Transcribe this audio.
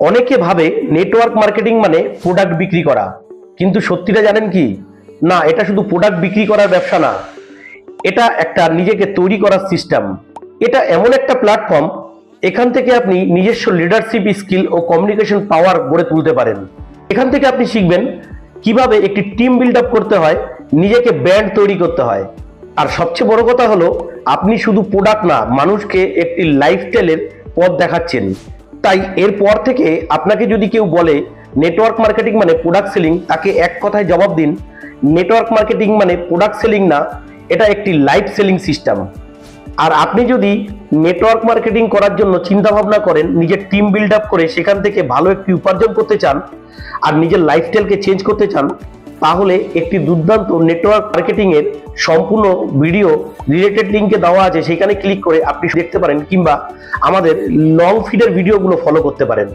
অনেকে ভাবে network marketing মানে প্রোডাক্ট বিক্রি করা। কিন্তু সত্যিটা জানেন কি? না, এটা শুধু প্রোডাক্ট বিক্রি করার ব্যবসা না। এটা একটা নিজেকে তৈরি করার সিস্টেম এটা এমন একটা প্ল্যাটফর্ম এখান থেকে আপনি নিজস্ব লিডারশিপ স্কিল ও কমিউনিকেশন পাওয়ার গড়ে তুলতে পারেন। এখান থেকে আপনি শিখবেন কীভাবে একটি টিম বিল্ড আপ করতে হয়, নিজেকে ব্র্যান্ড তৈরি করতে হয়। আর সবচেয়ে বড় কথা হলো, আপনি শুধু প্রোডাক্ট না, মানুষকে একটি লাইফস্টাইলের পথ দেখাচ্ছেন। তাই এরপর থেকে আপনাকে যদি কেউ বলে নেটওয়ার্ক মার্কেটিং মানে প্রোডাক্ট সেলিং তাকে এক কথায় জবাব দিন। নেটওয়ার্ক মার্কেটিং মানে প্রোডাক্ট সেলিং না, এটা একটি লাইফ সেলিং সিস্টেম আর আপনি যদি নেটওয়ার্ক মার্কেটিং করার জন্য চিন্তা ভাবনা করেন, নিজের টিম বিল্ড আপ করে সেখান থেকে ভালো একটি উপার্জন করতে চান, আর নিজের লাইফস্টাইলকে চেঞ্জ করতে চান তাহলে একটি দুর্দান্ত নেটওয়ার্ক মার্কেটিং এর সম্পূর্ণ ভিডিও রিলেটেড লিঙ্কে দেওয়া আছে। সেখানে ক্লিক করে আপনি দেখতে পারেন কিংবা আমাদের লং ফিডের ভিডিওগুলো ফলো করতে পারেন।